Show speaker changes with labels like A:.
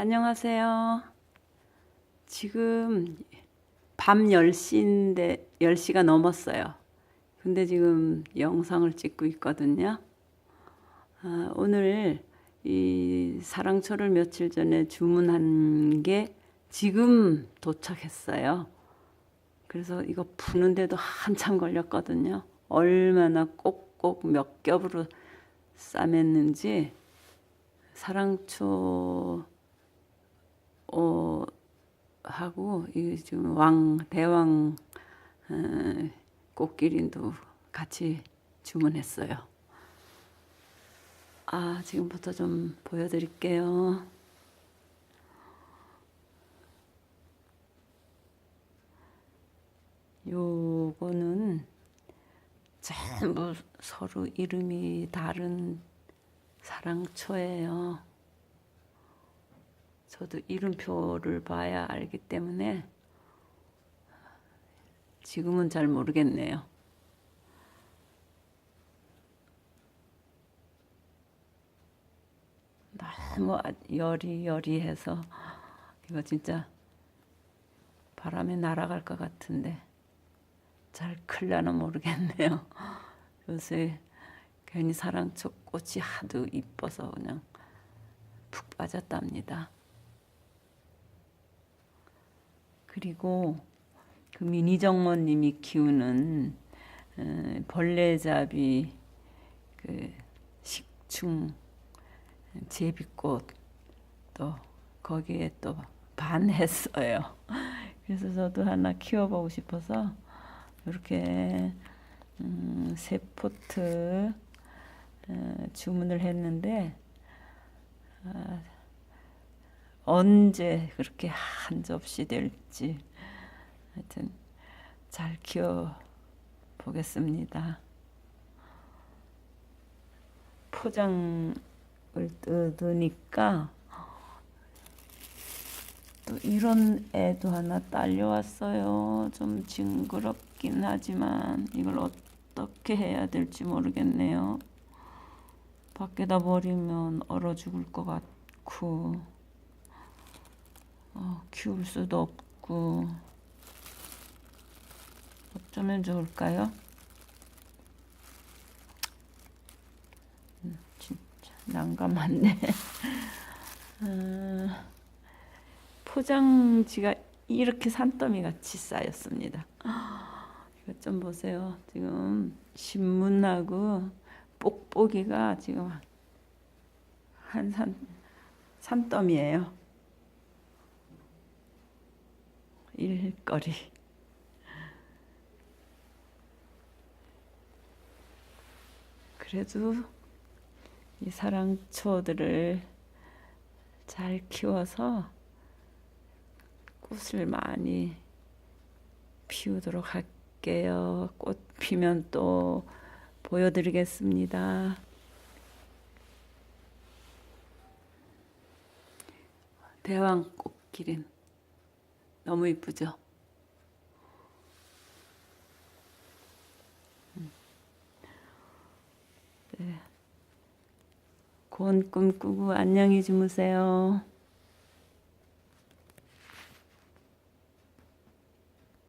A: 안녕하세요. 지금 밤 10시인데 10시가 넘었어요. 근데 지금 영상을 찍고 있거든요. 아, 오늘 이 사랑초를 며칠 전에 주문한 게 지금 도착했어요. 그래서 이거 푸는데도 한참 걸렸거든요. 얼마나 꼭꼭 몇 겹으로 싸맸는지 사랑초 어, 하고 이 지금 왕 대왕 어, 꽃기린도 같이 주문했어요. 아 지금부터 좀 보여드릴게요. 요거는 전부 서로 이름이 다른 사랑초예요. 저도 이름표를 봐야 알기 때문에 지금은 잘 모르겠네요. 너무 여리여리해서 이거 진짜 바람에 날아갈 것 같은데 잘 클려나 모르겠네요. 요새 괜히 사랑초 꽃이 하도 이뻐서 그냥 푹 빠졌답니다. 그리고 그 미니정모님이 키우는 어, 벌레잡이 그 식충 제비꽃 또 거기에 또 반했어요. 그래서 저도 하나 키워보고 싶어서 이렇게 음, 세 포트 어, 주문을 했는데 아, 언제 그렇게 한 접시 될지 하여튼 잘 키워 보겠습니다. 포장을 뜯으니까 또 이런 애도 하나 딸려왔어요. 좀 징그럽긴 하지만 이걸 어떻게 해야 될지 모르겠네요. 밖에다 버리면 얼어 죽을 것 같고 어, 키울 수도 없고 어쩌면 좋을까요? 음, 진짜 난감한데 어, 포장지가 이렇게 산더미 같이 쌓였습니다. 이것 좀 보세요. 지금 신문하고 뽁뽁이가 지금 한 산, 산더미예요. 일거리. 그래도 이 사랑초들을 잘 키워서 꽃을 많이 피우도록 할게요. 꽃 피면 또 보여드리겠습니다. 대왕 꽃기린 너무 이쁘죠? 음. 네. 고운 꿈 꾸고 안녕히 주무세요.